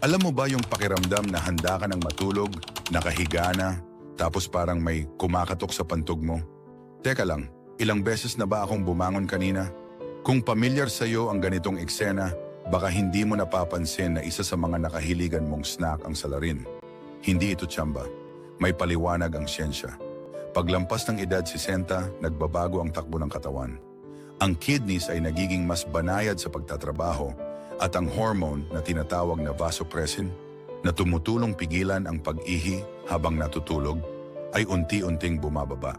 Alam mo ba yung pakiramdam na handa ka ng matulog, nakahiga na, tapos parang may kumakatok sa pantog mo? Teka lang, ilang beses na ba akong bumangon kanina? Kung pamilyar sa iyo ang ganitong eksena, baka hindi mo napapansin na isa sa mga nakahiligan mong snack ang salarin. Hindi ito tsamba. May paliwanag ang siyensya. Paglampas ng edad 60, nagbabago ang takbo ng katawan. Ang kidneys ay nagiging mas banayad sa pagtatrabaho at ang hormone na tinatawag na vasopressin na tumutulong pigilan ang pag-ihi habang natutulog ay unti-unting bumababa.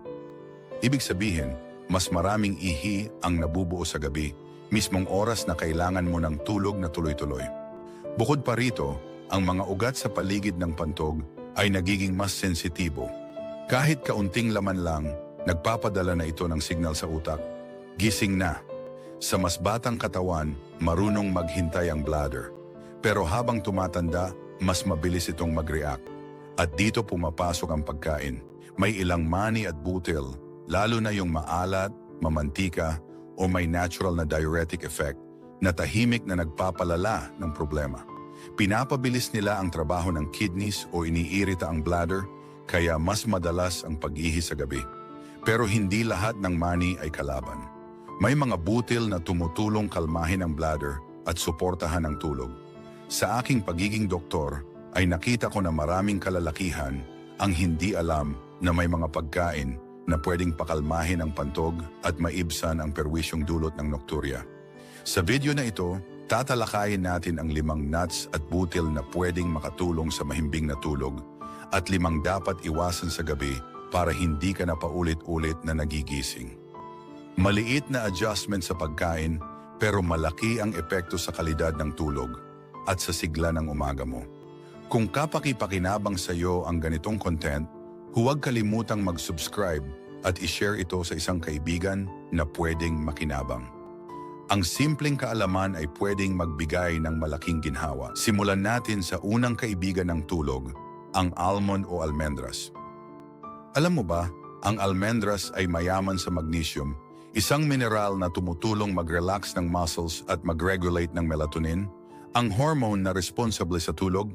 Ibig sabihin, mas maraming ihi ang nabubuo sa gabi, mismong oras na kailangan mo ng tulog na tuloy-tuloy. Bukod pa rito, ang mga ugat sa paligid ng pantog ay nagiging mas sensitibo. Kahit kaunting laman lang, nagpapadala na ito ng signal sa utak. Gising na. Sa mas batang katawan, marunong maghintay ang bladder. Pero habang tumatanda, mas mabilis itong mag-react. At dito pumapasok ang pagkain. May ilang mani at butil, lalo na yung maalat, mamantika, o may natural na diuretic effect na tahimik na nagpapalala ng problema. Pinapabilis nila ang trabaho ng kidneys o iniirita ang bladder, kaya mas madalas ang pag-ihi sa gabi. Pero hindi lahat ng mani ay kalaban. May mga butil na tumutulong kalmahin ang bladder at suportahan ang tulog. Sa aking pagiging doktor, ay nakita ko na maraming kalalakihan ang hindi alam na may mga pagkain na pwedeng pakalmahin ang pantog at maibsan ang perwisyong dulot ng nokturya. Sa video na ito, tatalakayin natin ang limang nuts at butil na pwedeng makatulong sa mahimbing na tulog at limang dapat iwasan sa gabi para hindi ka na paulit-ulit na nagigising. Maliit na adjustment sa pagkain pero malaki ang epekto sa kalidad ng tulog at sa sigla ng umaga mo. Kung kapaki-pakinabang sa iyo ang ganitong content, huwag kalimutang mag-subscribe at ishare ito sa isang kaibigan na pwedeng makinabang. Ang simpleng kaalaman ay pwedeng magbigay ng malaking ginhawa. Simulan natin sa unang kaibigan ng tulog, ang almond o almendras. Alam mo ba, ang almendras ay mayaman sa magnesium, isang mineral na tumutulong mag-relax ng muscles at mag-regulate ng melatonin, ang hormone na responsable sa tulog.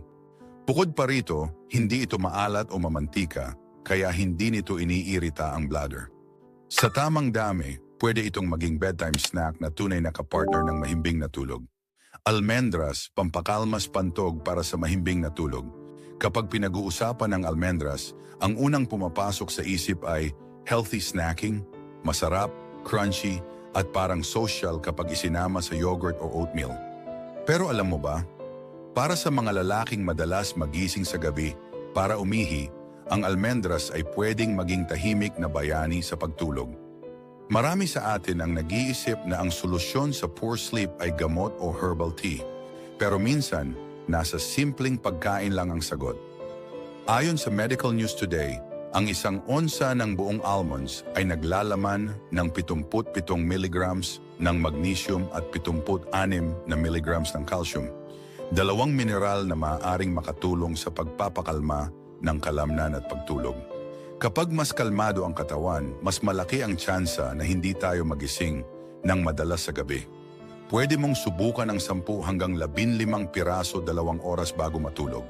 Bukod pa rito, hindi ito maalat o mamantika, kaya hindi nito iniirita ang bladder. Sa tamang dami, pwede itong maging bedtime snack na tunay na kapartner ng mahimbing na tulog. Almendras, pampakalmas pantog para sa mahimbing na tulog. Kapag pinag-uusapan ng almendras, ang unang pumapasok sa isip ay healthy snacking, masarap, crunchy, at parang social kapag isinama sa yogurt o oatmeal. Pero alam mo ba, para sa mga lalaking madalas magising sa gabi para umihi, ang almendras ay pwedeng maging tahimik na bayani sa pagtulog. Marami sa atin ang nag-iisip na ang solusyon sa poor sleep ay gamot o herbal tea. Pero minsan, nasa simpleng pagkain lang ang sagot. Ayon sa Medical News Today, ang isang onsa ng buong almonds ay naglalaman ng 77 milligrams ng magnesium at 76 na milligrams ng calcium. Dalawang mineral na maaaring makatulong sa pagpapakalma ng kalamnan at pagtulog. Kapag mas kalmado ang katawan, mas malaki ang tsansa na hindi tayo magising ng madalas sa gabi. Pwede mong subukan ang 10 hanggang 15 piraso dalawang oras bago matulog.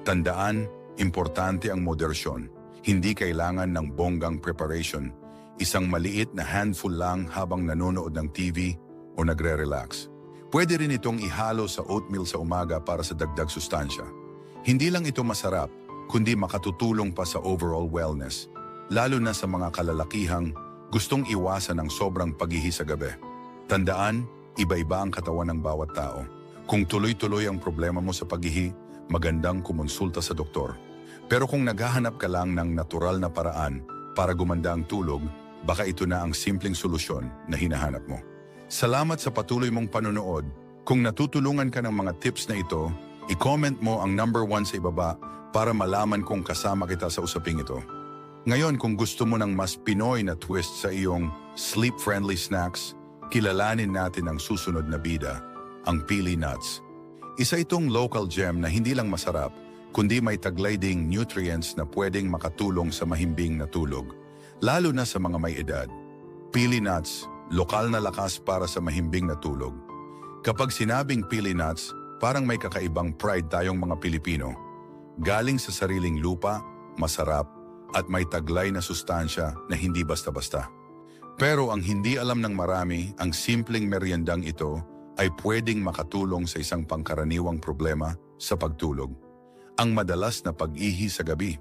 Tandaan, importante ang moderasyon. Hindi kailangan ng bonggang preparation. Isang maliit na handful lang habang nanonood ng TV o nagre-relax. Pwede rin itong ihalo sa oatmeal sa umaga para sa dagdag sustansya. Hindi lang ito masarap, kundi makatutulong pa sa overall wellness, lalo na sa mga kalalakihang gustong iwasan ang sobrang paghihi sa gabi. Tandaan, iba-iba ang katawan ng bawat tao. Kung tuloy-tuloy ang problema mo sa paghihi, magandang kumonsulta sa doktor. Pero kung naghahanap ka lang ng natural na paraan para gumanda ang tulog, baka ito na ang simpleng solusyon na hinahanap mo. Salamat sa patuloy mong panonood. Kung natutulungan ka ng mga tips na ito, i-comment mo ang number one sa ibaba para malaman kung kasama kita sa usaping ito. Ngayon, kung gusto mo ng mas Pinoy na twist sa iyong sleep-friendly snacks, kilalanin natin ang susunod na bida, ang pili nuts. Isa itong local gem na hindi lang masarap, kundi may taglay ding nutrients na pwedeng makatulong sa mahimbing na tulog, lalo na sa mga may edad. Pili nuts, lokal na lakas para sa mahimbing na tulog. Kapag sinabing pili nuts, parang may kakaibang pride tayong mga Pilipino. Galing sa sariling lupa, masarap, at may taglay na sustansya na hindi basta-basta. Pero ang hindi alam ng marami, ang simpleng meriendang ito ay pwedeng makatulong sa isang pangkaraniwang problema sa pagtulog. Ang madalas na pag-ihi sa gabi.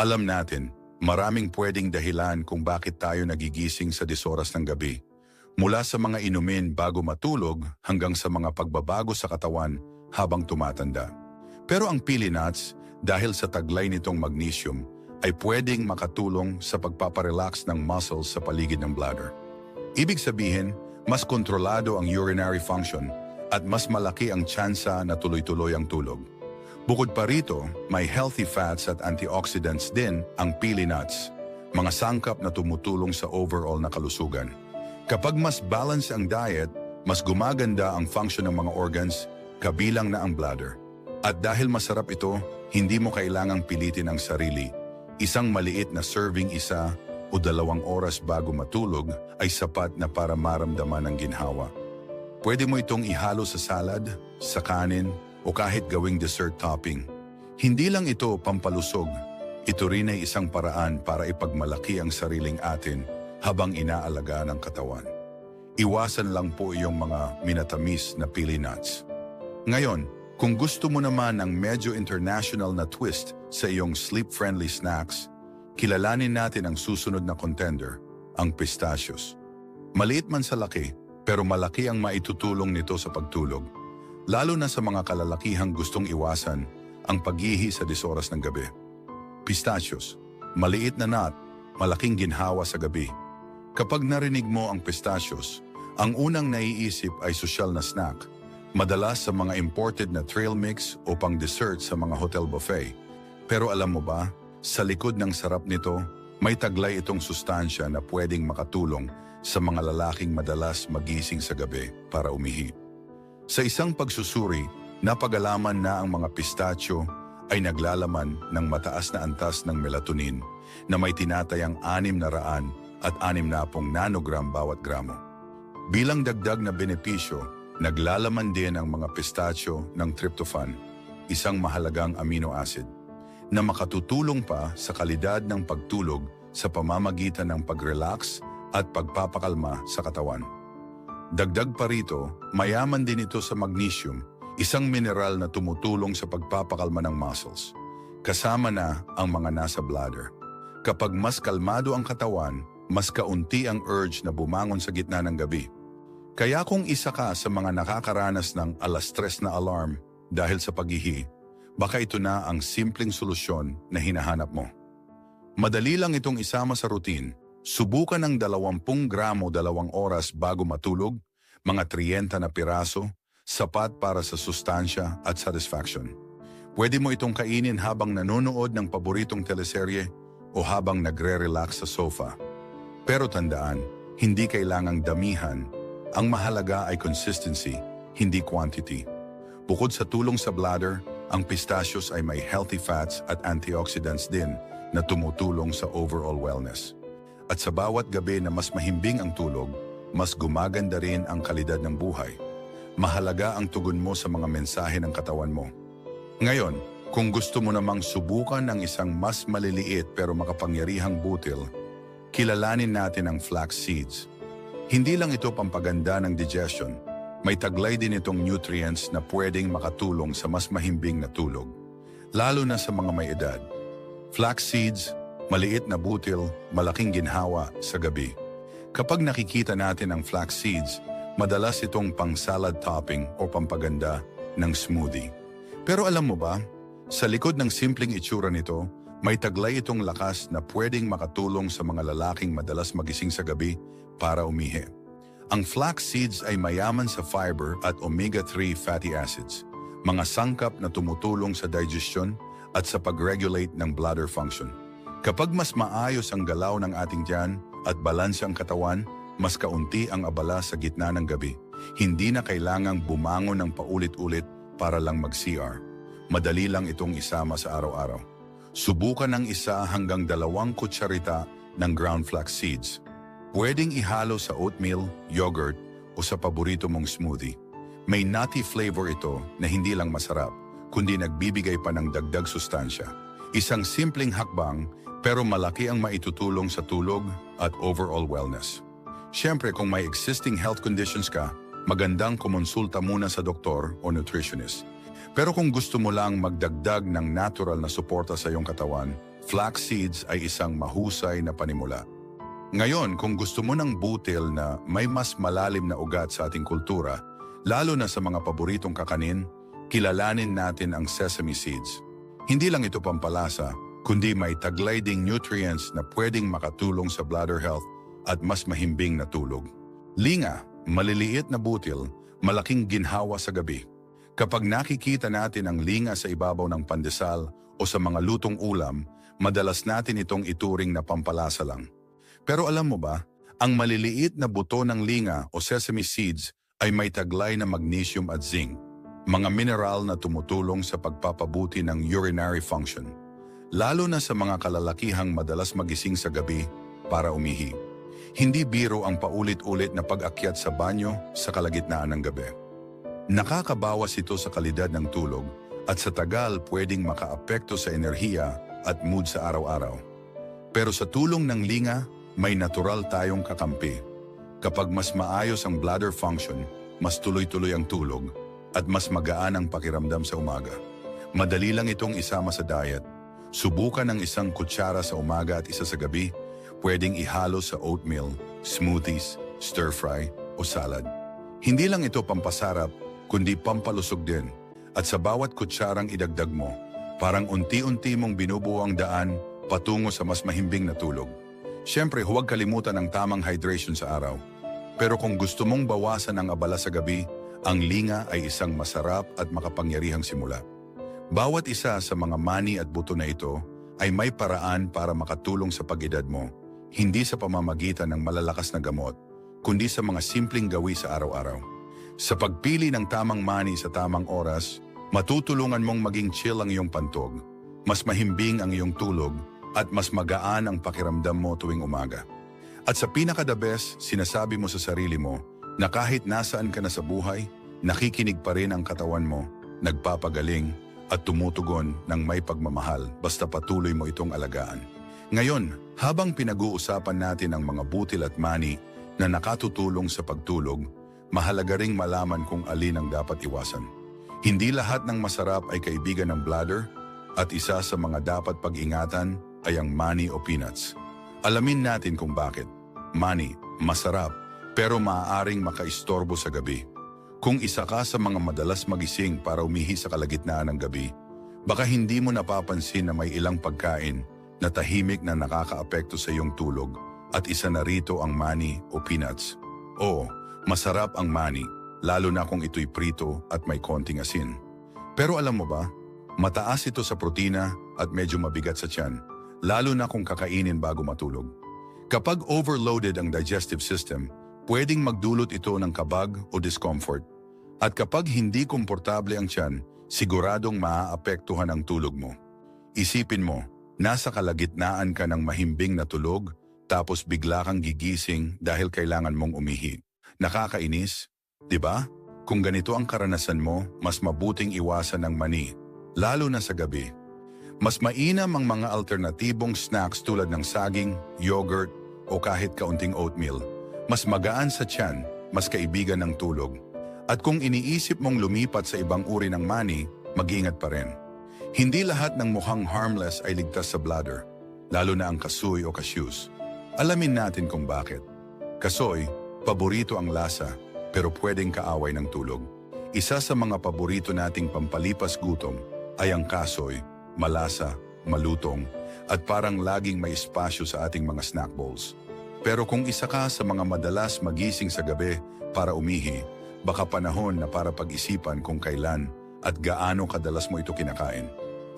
Alam natin, maraming pwedeng dahilan kung bakit tayo nagigising sa disoras ng gabi. Mula sa mga inumin bago matulog hanggang sa mga pagbabago sa katawan habang tumatanda. Pero ang pili nuts, dahil sa taglay nitong magnesium, ay pwedeng makatulong sa pagpaparelax ng muscles sa paligid ng bladder. Ibig sabihin, mas kontrolado ang urinary function at mas malaki ang tsansa na tuloy-tuloy ang tulog. Bukod pa rito, may healthy fats at antioxidants din ang pili nuts, mga sangkap na tumutulong sa overall na kalusugan. Kapag mas balance ang diet, mas gumaganda ang function ng mga organs, kabilang na ang bladder. At dahil masarap ito, hindi mo kailangang pilitin ang sarili. Isang maliit na serving isa o dalawang oras bago matulog ay sapat na para maramdaman ang ginhawa. Pwede mo itong ihalo sa salad, sa kanin, o kahit gawing dessert topping. Hindi lang ito pampalusog, ito rin ay isang paraan para ipagmalaki ang sariling atin habang inaalaga ng katawan. Iwasan lang po yung mga minatamis na pili nuts. Ngayon, kung gusto mo naman ng medyo international na twist sa iyong sleep-friendly snacks, kilalanin natin ang susunod na contender, ang pistachios. Maliit man sa laki, pero malaki ang maitutulong nito sa pagtulog, lalo na sa mga kalalakihang gustong iwasan ang paghihi sa disoras ng gabi. Pistachios, maliit na nut, malaking ginhawa sa gabi. Kapag narinig mo ang pistachios, ang unang naiisip ay sosyal na snack, madalas sa mga imported na trail mix o pang dessert sa mga hotel buffet. Pero alam mo ba, sa likod ng sarap nito, may taglay itong sustansya na pwedeng makatulong sa mga lalaking madalas magising sa gabi para umihi. Sa isang pagsusuri, napagalaman na ang mga pistachio ay naglalaman ng mataas na antas ng melatonin na may tinatayang 6 na raan at 6 na pong nanogram bawat gramo. Bilang dagdag na benepisyo, naglalaman din ang mga pistachio ng tryptophan, isang mahalagang amino acid, na makatutulong pa sa kalidad ng pagtulog sa pamamagitan ng pag-relax at pagpapakalma sa katawan. Dagdag pa rito, mayaman din ito sa magnesium, isang mineral na tumutulong sa pagpapakalma ng muscles. Kasama na ang mga nasa bladder. Kapag mas kalmado ang katawan, mas kaunti ang urge na bumangon sa gitna ng gabi. Kaya kung isa ka sa mga nakakaranas ng alas stress na alarm dahil sa paghihi, baka ito na ang simpleng solusyon na hinahanap mo. Madali lang itong isama sa routine. Subukan ng 20 gramo dalawang oras bago matulog, mga 30 na piraso, sapat para sa sustansya at satisfaction. Pwede mo itong kainin habang nanonood ng paboritong teleserye o habang nagre-relax sa sofa. Pero tandaan, hindi kailangang damihan. Ang mahalaga ay consistency, hindi quantity. Bukod sa tulong sa bladder, ang pistachios ay may healthy fats at antioxidants din na tumutulong sa overall wellness. At sa bawat gabi na mas mahimbing ang tulog, mas gumaganda rin ang kalidad ng buhay. Mahalaga ang tugon mo sa mga mensahe ng katawan mo. Ngayon, kung gusto mo namang subukan ng isang mas maliliit pero makapangyarihang butil, kilalanin natin ang flax seeds. Hindi lang ito pampaganda ng digestion, may taglay din itong nutrients na pwedeng makatulong sa mas mahimbing na tulog, lalo na sa mga may edad. Flax seeds, maliit na butil, malaking ginhawa sa gabi. Kapag nakikita natin ang flax seeds, madalas itong pang salad topping o pampaganda ng smoothie. Pero alam mo ba, sa likod ng simpleng itsura nito, may taglay itong lakas na pwedeng makatulong sa mga lalaking madalas magising sa gabi para umihi. Ang flax seeds ay mayaman sa fiber at omega-3 fatty acids, mga sangkap na tumutulong sa digestion at sa pag-regulate ng bladder function. Kapag mas maayos ang galaw ng ating tiyan at balanse ang katawan, mas kaunti ang abala sa gitna ng gabi. Hindi na kailangang bumangon ng paulit-ulit para lang mag-CR. Madali lang itong isama sa araw-araw. Subukan ng isa hanggang dalawang kutsarita ng ground flax seeds. Pwedeng ihalo sa oatmeal, yogurt o sa paborito mong smoothie. May nutty flavor ito na hindi lang masarap, kundi nagbibigay pa ng dagdag sustansya. Isang simpleng hakbang pero malaki ang maitutulong sa tulog at overall wellness. Siyempre kung may existing health conditions ka, magandang kumonsulta muna sa doktor o nutritionist. Pero kung gusto mo lang magdagdag ng natural na suporta sa iyong katawan, flax seeds ay isang mahusay na panimula. Ngayon, kung gusto mo ng butil na may mas malalim na ugat sa ating kultura, lalo na sa mga paboritong kakanin, kilalanin natin ang sesame seeds. Hindi lang ito pampalasa, kundi may taglay nutrients na pwedeng makatulong sa bladder health at mas mahimbing na tulog. Linga, maliliit na butil, malaking ginhawa sa gabi. Kapag nakikita natin ang linga sa ibabaw ng pandesal o sa mga lutong ulam, madalas natin itong ituring na pampalasa lang. Pero alam mo ba, ang maliliit na buto ng linga o sesame seeds ay may taglay na magnesium at zinc, mga mineral na tumutulong sa pagpapabuti ng urinary function, lalo na sa mga kalalakihang madalas magising sa gabi para umihi. Hindi biro ang paulit-ulit na pag-akyat sa banyo sa kalagitnaan ng gabi. Nakakabawas ito sa kalidad ng tulog at sa tagal pwedeng makaapekto sa enerhiya at mood sa araw-araw. Pero sa tulong ng linga, may natural tayong kakampi. Kapag mas maayos ang bladder function, mas tuloy-tuloy ang tulog at mas magaan ang pakiramdam sa umaga. Madali lang itong isama sa diet. Subukan ng isang kutsara sa umaga at isa sa gabi, pwedeng ihalo sa oatmeal, smoothies, stir-fry o salad. Hindi lang ito pampasarap, kundi pampalusog din. At sa bawat kutsarang idagdag mo, parang unti-unti mong binubuo ang daan patungo sa mas mahimbing na tulog. Siyempre, huwag kalimutan ang tamang hydration sa araw. Pero kung gusto mong bawasan ang abala sa gabi, ang linga ay isang masarap at makapangyarihang simula. Bawat isa sa mga mani at buto na ito ay may paraan para makatulong sa pag-edad mo, hindi sa pamamagitan ng malalakas na gamot, kundi sa mga simpleng gawi sa araw-araw. Sa pagpili ng tamang mani sa tamang oras, matutulungan mong maging chill ang iyong pantog, mas mahimbing ang iyong tulog, at mas magaan ang pakiramdam mo tuwing umaga. At sa pinaka-the best, sinasabi mo sa sarili mo na kahit nasaan ka na sa buhay, nakikinig pa rin ang katawan mo, nagpapagaling at tumutugon ng may pagmamahal basta patuloy mo itong alagaan. Ngayon, habang pinag-uusapan natin ang mga butil at mani na nakatutulong sa pagtulog, mahalaga ring malaman kung alin ang dapat iwasan. Hindi lahat ng masarap ay kaibigan ng bladder at isa sa mga dapat pag-ingatan ay ang mani o peanuts. Alamin natin kung bakit. Mani, masarap, pero maaaring makaistorbo sa gabi. Kung isa ka sa mga madalas magising para umihi sa kalagitnaan ng gabi, baka hindi mo napapansin na may ilang pagkain na tahimik na nakakaapekto sa iyong tulog at isa na rito ang mani o peanuts. Oo, Masarap ang mani, lalo na kung ito'y prito at may konting asin. Pero alam mo ba, mataas ito sa protina at medyo mabigat sa tiyan, lalo na kung kakainin bago matulog. Kapag overloaded ang digestive system, pwedeng magdulot ito ng kabag o discomfort. At kapag hindi komportable ang tiyan, siguradong maaapektuhan ang tulog mo. Isipin mo, nasa kalagitnaan ka ng mahimbing na tulog, tapos bigla kang gigising dahil kailangan mong umihi. Nakakainis, di ba? Kung ganito ang karanasan mo, mas mabuting iwasan ng mani, lalo na sa gabi. Mas mainam ang mga alternatibong snacks tulad ng saging, yogurt, o kahit kaunting oatmeal. Mas magaan sa tiyan, mas kaibigan ng tulog. At kung iniisip mong lumipat sa ibang uri ng mani, mag-ingat pa rin. Hindi lahat ng mukhang harmless ay ligtas sa bladder, lalo na ang kasoy o cashews. Alamin natin kung bakit. Kasoy, Paborito ang lasa, pero pwedeng kaaway ng tulog. Isa sa mga paborito nating pampalipas gutom ay ang kasoy, malasa, malutong, at parang laging may espasyo sa ating mga snack bowls. Pero kung isa ka sa mga madalas magising sa gabi para umihi, baka panahon na para pag-isipan kung kailan at gaano kadalas mo ito kinakain.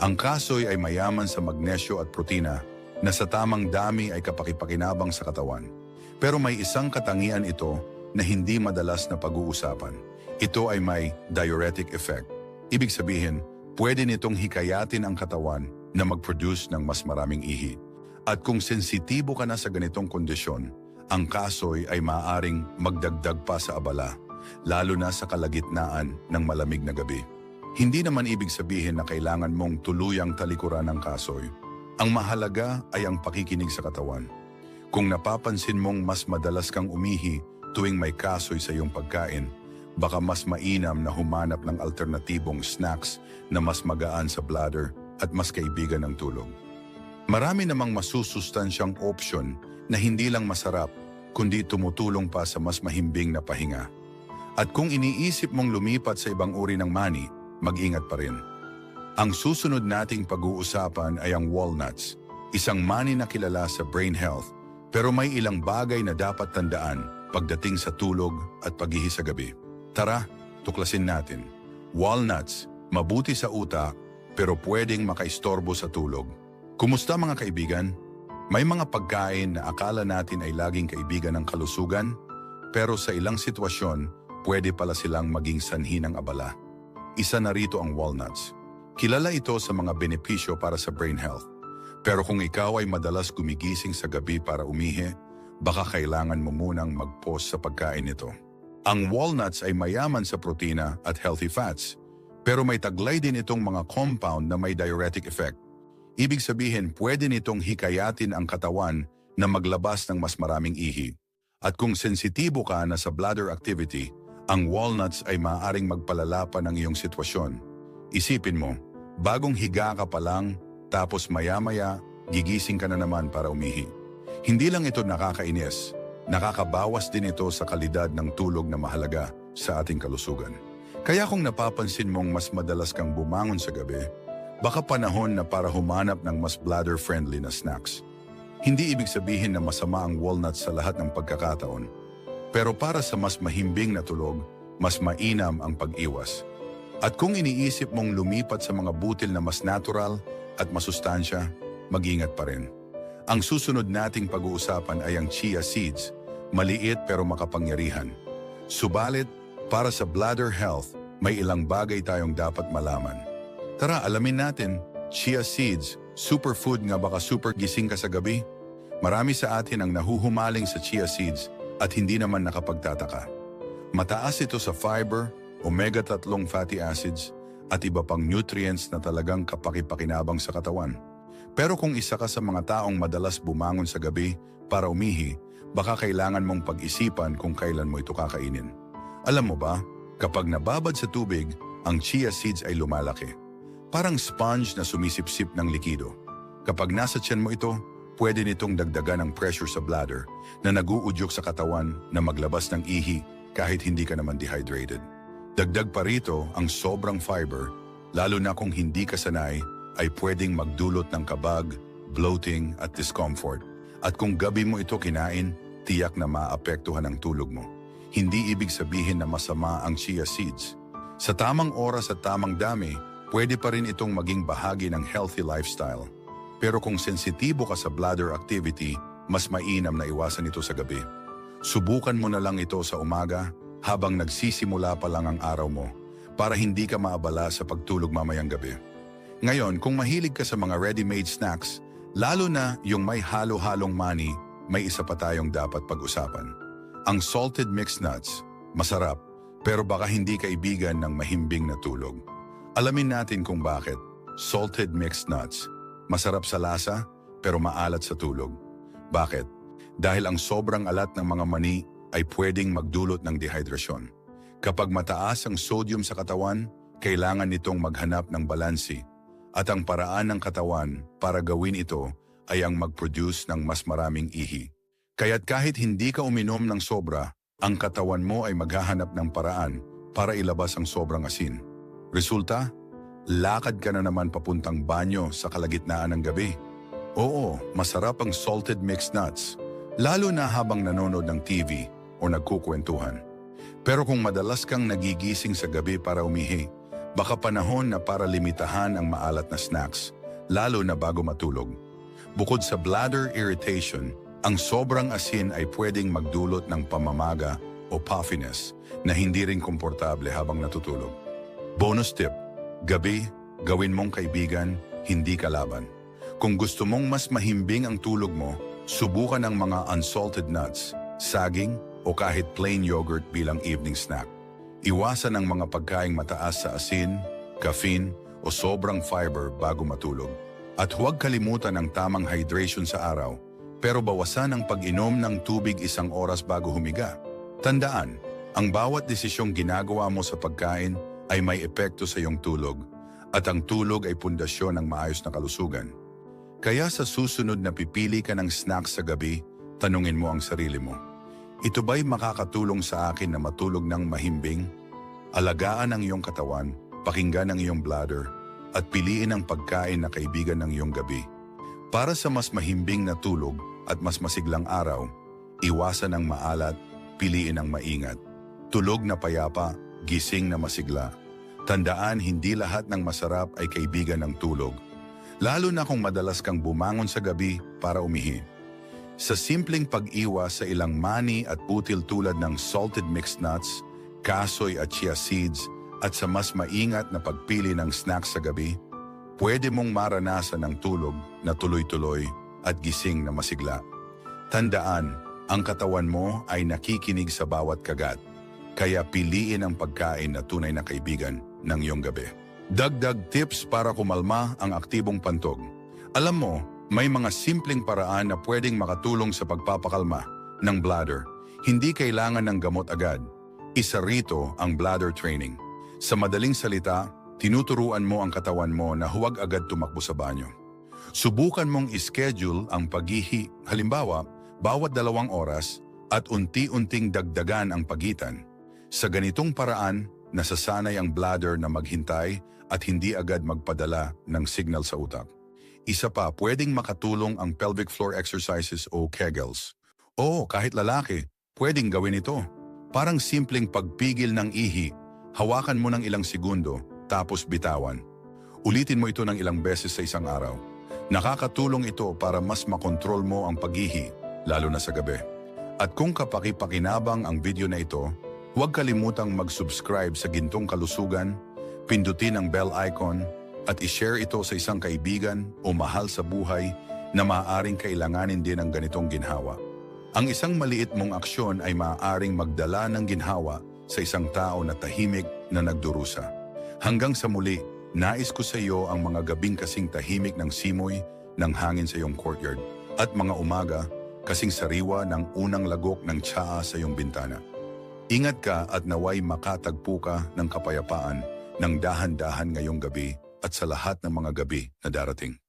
Ang kasoy ay mayaman sa magnesyo at protina na sa tamang dami ay kapakipakinabang sa katawan. Pero may isang katangian ito na hindi madalas na pag-uusapan. Ito ay may diuretic effect. Ibig sabihin, pwede nitong hikayatin ang katawan na mag-produce ng mas maraming ihi. At kung sensitibo ka na sa ganitong kondisyon, ang kasoy ay maaaring magdagdag pa sa abala, lalo na sa kalagitnaan ng malamig na gabi. Hindi naman ibig sabihin na kailangan mong tuluyang talikuran ng kasoy. Ang mahalaga ay ang pakikinig sa katawan. Kung napapansin mong mas madalas kang umihi tuwing may kasoy sa iyong pagkain, baka mas mainam na humanap ng alternatibong snacks na mas magaan sa bladder at mas kaibigan ng tulog. Marami namang masusustansyang option na hindi lang masarap, kundi tumutulong pa sa mas mahimbing na pahinga. At kung iniisip mong lumipat sa ibang uri ng mani, mag-ingat pa rin. Ang susunod nating pag-uusapan ay ang walnuts, isang mani na kilala sa brain health, pero may ilang bagay na dapat tandaan pagdating sa tulog at paghihi sa gabi. Tara, tuklasin natin. Walnuts, mabuti sa utak, pero pwedeng makaistorbo sa tulog. Kumusta mga kaibigan? May mga pagkain na akala natin ay laging kaibigan ng kalusugan, pero sa ilang sitwasyon, pwede pala silang maging sanhi ng abala. Isa na rito ang walnuts. Kilala ito sa mga benepisyo para sa brain health. Pero kung ikaw ay madalas gumigising sa gabi para umihi, baka kailangan mo munang mag-pause sa pagkain nito. Ang walnuts ay mayaman sa protina at healthy fats, pero may taglay din itong mga compound na may diuretic effect. Ibig sabihin, pwede nitong hikayatin ang katawan na maglabas ng mas maraming ihi. At kung sensitibo ka na sa bladder activity, ang walnuts ay maaaring magpalala pa ng iyong sitwasyon. Isipin mo, bagong higa ka pa lang, tapos maya-maya, gigising ka na naman para umihi. Hindi lang ito nakakainis, nakakabawas din ito sa kalidad ng tulog na mahalaga sa ating kalusugan. Kaya kung napapansin mong mas madalas kang bumangon sa gabi, baka panahon na para humanap ng mas bladder-friendly na snacks. Hindi ibig sabihin na masama ang walnuts sa lahat ng pagkakataon, pero para sa mas mahimbing na tulog, mas mainam ang pag-iwas. At kung iniisip mong lumipat sa mga butil na mas natural at masustansya, mag-ingat pa rin. Ang susunod nating pag-uusapan ay ang chia seeds, maliit pero makapangyarihan. Subalit, para sa bladder health, may ilang bagay tayong dapat malaman. Tara, alamin natin, chia seeds, superfood nga baka super gising ka sa gabi? Marami sa atin ang nahuhumaling sa chia seeds at hindi naman nakapagtataka. Mataas ito sa fiber, omega-3 fatty acids, at iba pang nutrients na talagang kapakipakinabang sa katawan. Pero kung isa ka sa mga taong madalas bumangon sa gabi para umihi, baka kailangan mong pag-isipan kung kailan mo ito kakainin. Alam mo ba, kapag nababad sa tubig, ang chia seeds ay lumalaki. Parang sponge na sumisipsip ng likido. Kapag nasa tiyan mo ito, pwede nitong dagdagan ang pressure sa bladder na naguudyok sa katawan na maglabas ng ihi kahit hindi ka naman dehydrated. Dagdag pa rito ang sobrang fiber, lalo na kung hindi ka sanay, ay pwedeng magdulot ng kabag, bloating at discomfort. At kung gabi mo ito kinain, tiyak na maapektuhan ang tulog mo. Hindi ibig sabihin na masama ang chia seeds. Sa tamang oras at tamang dami, pwede pa rin itong maging bahagi ng healthy lifestyle. Pero kung sensitibo ka sa bladder activity, mas mainam na iwasan ito sa gabi. Subukan mo na lang ito sa umaga habang nagsisimula pa lang ang araw mo para hindi ka maabala sa pagtulog mamayang gabi. Ngayon, kung mahilig ka sa mga ready-made snacks, lalo na yung may halo-halong mani, may isa pa tayong dapat pag-usapan. Ang salted mixed nuts, masarap, pero baka hindi kaibigan ng mahimbing na tulog. Alamin natin kung bakit. Salted mixed nuts, masarap sa lasa, pero maalat sa tulog. Bakit? Dahil ang sobrang alat ng mga mani ay pwedeng magdulot ng dehydrasyon. Kapag mataas ang sodium sa katawan, kailangan nitong maghanap ng balansi at ang paraan ng katawan para gawin ito ay ang mag-produce ng mas maraming ihi. Kaya't kahit hindi ka uminom ng sobra, ang katawan mo ay maghahanap ng paraan para ilabas ang sobrang asin. Resulta, lakad ka na naman papuntang banyo sa kalagitnaan ng gabi. Oo, masarap ang salted mixed nuts, lalo na habang nanonood ng TV o nagkukwentuhan. Pero kung madalas kang nagigising sa gabi para umihi, baka panahon na para limitahan ang maalat na snacks, lalo na bago matulog. Bukod sa bladder irritation, ang sobrang asin ay pwedeng magdulot ng pamamaga o puffiness na hindi rin komportable habang natutulog. Bonus tip, gabi, gawin mong kaibigan, hindi kalaban. Kung gusto mong mas mahimbing ang tulog mo, subukan ang mga unsalted nuts, saging, o kahit plain yogurt bilang evening snack. Iwasan ang mga pagkaing mataas sa asin, caffeine o sobrang fiber bago matulog. At huwag kalimutan ang tamang hydration sa araw, pero bawasan ang pag-inom ng tubig isang oras bago humiga. Tandaan, ang bawat desisyong ginagawa mo sa pagkain ay may epekto sa iyong tulog, at ang tulog ay pundasyon ng maayos na kalusugan. Kaya sa susunod na pipili ka ng snack sa gabi, tanungin mo ang sarili mo. Ito ba'y makakatulong sa akin na matulog ng mahimbing? Alagaan ang iyong katawan, pakinggan ang iyong bladder, at piliin ang pagkain na kaibigan ng iyong gabi. Para sa mas mahimbing na tulog at mas masiglang araw, iwasan ang maalat, piliin ang maingat. Tulog na payapa, gising na masigla. Tandaan hindi lahat ng masarap ay kaibigan ng tulog. Lalo na kung madalas kang bumangon sa gabi para umihi. Sa simpleng pag-iwas sa ilang mani at butil tulad ng salted mixed nuts, kasoy at chia seeds, at sa mas maingat na pagpili ng snacks sa gabi, pwede mong maranasan ang tulog na tuloy-tuloy at gising na masigla. Tandaan, ang katawan mo ay nakikinig sa bawat kagat, kaya piliin ang pagkain na tunay na kaibigan ng iyong gabi. Dagdag tips para kumalma ang aktibong pantog. Alam mo, may mga simpleng paraan na pwedeng makatulong sa pagpapakalma ng bladder. Hindi kailangan ng gamot agad. Isa rito ang bladder training. Sa madaling salita, tinuturuan mo ang katawan mo na huwag agad tumakbo sa banyo. Subukan mong ischedule ang paghihi, halimbawa, bawat dalawang oras at unti-unting dagdagan ang pagitan. Sa ganitong paraan, nasasanay ang bladder na maghintay at hindi agad magpadala ng signal sa utak. Isa pa, pwedeng makatulong ang pelvic floor exercises o Kegels. Oo, kahit lalaki, pwedeng gawin ito. Parang simpleng pagpigil ng ihi, hawakan mo ng ilang segundo, tapos bitawan. Ulitin mo ito ng ilang beses sa isang araw. Nakakatulong ito para mas makontrol mo ang paghihi, lalo na sa gabi. At kung kapaki-pakinabang ang video na ito, huwag kalimutang mag-subscribe sa Gintong Kalusugan, pindutin ang bell icon, at ishare ito sa isang kaibigan o mahal sa buhay na maaaring kailanganin din ng ganitong ginhawa. Ang isang maliit mong aksyon ay maaaring magdala ng ginhawa sa isang tao na tahimik na nagdurusa. Hanggang sa muli, nais ko sa iyo ang mga gabing kasing tahimik ng simoy ng hangin sa iyong courtyard at mga umaga kasing sariwa ng unang lagok ng tsaa sa iyong bintana. Ingat ka at naway makatagpo ka ng kapayapaan ng dahan-dahan ngayong gabi at sa lahat ng mga gabi na darating.